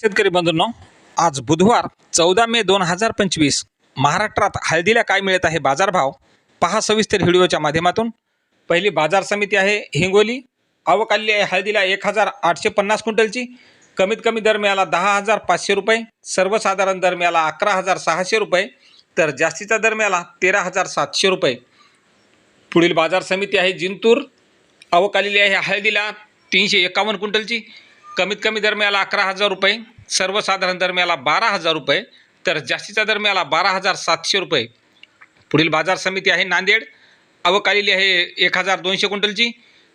शेतकरी बंधूंनो आज बुधवार चौदा मे दोन हजार पंचवीस महाराष्ट्रात हळदीला काय मिळत आहे बाजारभाव? पहा सविस्तर व्हिडिओच्या माध्यमातून. पहिली बाजार समिती आहे हिंगोली. आवक आहे हळदीला एक हजार आठशे पन्नास क्विंटलची. कमीत कमी दर मिळाला दहा हजार पाचशे रुपये. सर्वसाधारण दर मिळाला अकरा हजार सहाशे रुपये. तर जास्तीचा दर मिळाला तेरा हजार सातशे रुपये. पुढील बाजार समिती आहे जिंतूर. आवक आलेली आहे हळदीला तीनशे एकावन्न क्विंटलची. कमीत कमी दर मिळाला अकरा हजार रुपये सर्वसाधारण दर मिळाला बारा हजार रुपये तर जास्तीचा दर मिळाला बारा हजार सातशे रुपये. पुढील बाजार समिती आहे नांदेड. आवक आलेली आहे एक हजार दोनशे क्विंटलची.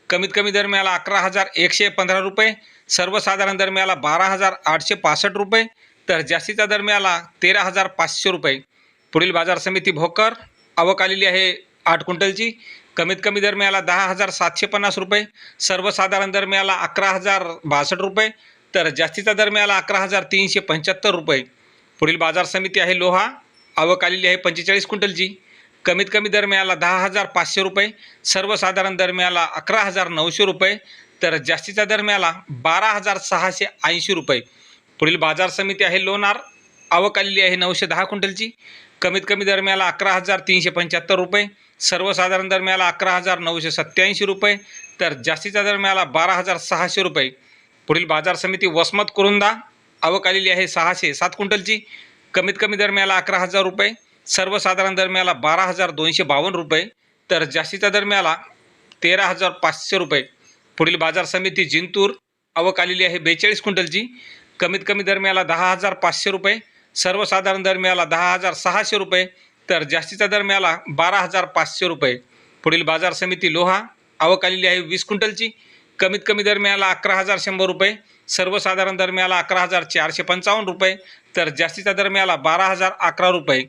कमीत कमी दर मिळाला अकरा हजार एकशे पंधरा रुपये सर्वसाधारण दर मिळाला बारा हजार आठशे पासष्ट रुपये तर जास्तीचा दर मिळाला तेरा हजार पाचशे रुपये. पुढील बाजार समिती भोकर आवक आलेली आहे आठ क्विंटलची. कमीत कमी दर मिळाला दहा हजार सातशे पन्नास रुपये. सर्वसाधारण दर मिळाला अकरा हजार बासष्ट रुपये. तर जास्तीचा दर मिळाला अकरा हजार तीनशे पंच्याहत्तर रुपये. पुढील बाजार समिती आहे लोहा. आवक आलेली आहे पंचेचाळीस क्विंटलची. कमीत कमी दर मिळाला दहा हजार पाचशे रुपये. सर्वसाधारण दर मिळाला अकरा हजार नऊशे रुपये. तर जास्तीचा दर मिळाला बारा हजार सहाशे ऐंशी रुपये. पुढील बाजार समिती आहे लोणार. आवक आलेली आहे नऊशे दहा क्विंटलची. कमीत कमी दरम्याला अकरा हजार तीनशे पंच्याहत्तर रुपये. सर्वसाधारण दरम्याला अकरा हजार नऊशे सत्त्याऐंशी रुपये. तर जास्तीचा दरम्याला बारा हजार सहाशे रुपये. पुढील बाजार समिती वसमत कुरुंदा. आवक आलेली आहे सहाशे सात क्विंटलची. कमीत कमी दरम्याला अकरा हजार रुपये. सर्वसाधारण दरम्याला बारा हजार दोनशे बावन्न रुपये. तर जास्तीचा दरम्याला तेरा हजार पाचशे रुपये. पुढील बाजार समिती जिंतूर. आवक आलेली आहे बेचाळीस क्विंटलची. कमीत कमी दरम्याला दहा हजार पाचशे रुपये. सर्वसाधारण दर मिळाला दहा हजार सहाशे रुपये तर जास्तीचा दर मिळाला बारा हजार पाचशे रुपये. पुढील बाजार समिती लोहा आवक आलेली आहे वीस क्विंटलची. कमीत कमी दर मिळाला अकरा हजार शंभर रुपये. सर्वसाधारण दर मिळाला अकरा हजार चारशे पंचावन्न रुपये तर जास्तीचा दर मिळाला बारा हजार अकरा रुपये.